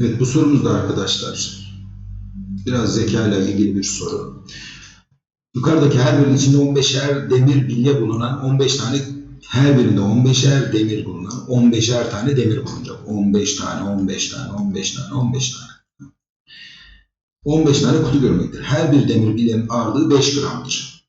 Evet bu sorumuz da arkadaşlar biraz zeka ile ilgili bir soru. Yukarıdaki her birinin içinde 15'er demir bilye bulunan 15 tane her birinde 15'er demir bulunan 15'er tane demir bulunacak. 15 tane, 15 tane, 15 tane, 15 tane. 15 tane kutu görmektir. Her bir demir bilyenin ağırlığı 5 gramdır.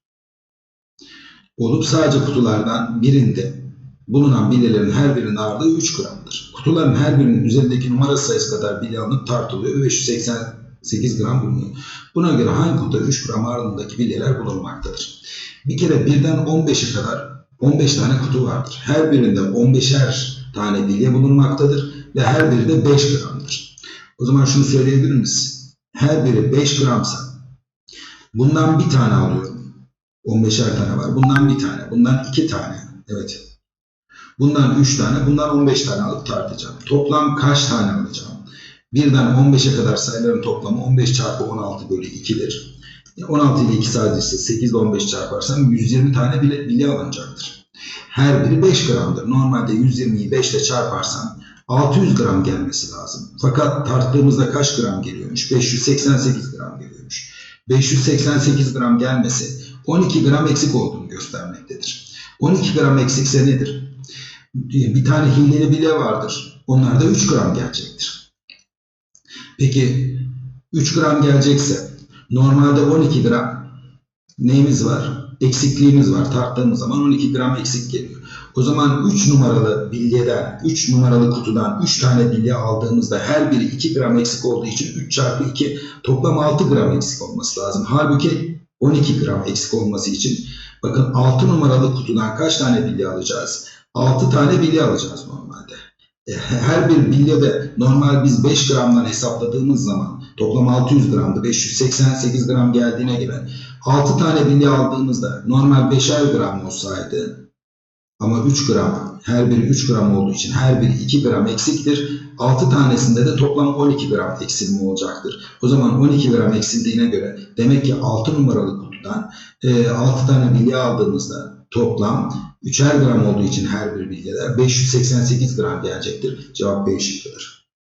Olup sadece kutulardan birinde bulunan bilyelerin her birinin ağırlığı 3 gramdır. Kutuların her birinin üzerindeki numara sayısı kadar bilye alınıp tartılıyor ve 588 gram bulunuyor. Buna göre hangi kutuda 3 gram ağırlığındaki bilyeler bulunmaktadır? Bir kere birden 15'e kadar 15 tane kutu vardır. Her birinde 15'er tane bilye bulunmaktadır ve her biri de 5 gramdır. O zaman şunu söyleyebilir misin? Her biri 5 gramsa bundan bir tane alıyorum. 15'er tane var. Bundan bir tane. Bundan iki tane. Evet. Bundan 3 tane. Bundan 15 tane alıp tartacağım. Toplam kaç tane alacağım? Birden 15'e kadar sayıların toplamı 15 çarpı 16 bölü 2'dir. 16 ile 2 sadece ise 8 ile 15 çarparsam 120 tane bile bilye alınacaktır. Her biri 5 gramdır. Normalde 120'yi 5 ile çarparsam 600 gram gelmesi lazım. Fakat tarttığımızda kaç gram geliyormuş? 588 gram geliyormuş. 588 gram gelmesi 12 gram eksik olduğunu göstermektedir. 12 gram eksikse nedir? Bir tane hileli bile vardır. Onlar da 3 gram gelecektir. Peki 3 gram gelecekse normalde 12 gram neyimiz var? Eksikliğimiz var. Tarttığımız zaman 12 gram eksik geliyor. O zaman 3 numaralı bilyeden, 3 numaralı kutudan 3 tane bilye aldığımızda her biri 2 gram eksik olduğu için 3 çarpı 2 toplam 6 gram eksik olması lazım. Halbuki 12 gram eksik olması için bakın 6 numaralı kutudan kaç tane bilye alacağız? 6 tane bilye alacağız normalde. E, Her bir bilyede normal biz 5 gramdan hesapladığımız zaman toplam 600 gramdı. 588 gram geldiğine göre 6 tane bilye aldığımızda normal 5'er gram olsaydı ama 3 gram her biri 3 gram olduğu için her biri 2 gram eksiktir. 6 tanesinde de toplam 12 gram eksilme olacaktır. O zaman 12 gram eksildiğine göre demek ki 6 numaralı kutudan e, 6 tane bilye aldığımızda toplam 3'er gram olduğu için her bir bilyeler 588 gram gelecektir. Cevap B şıkkıdır.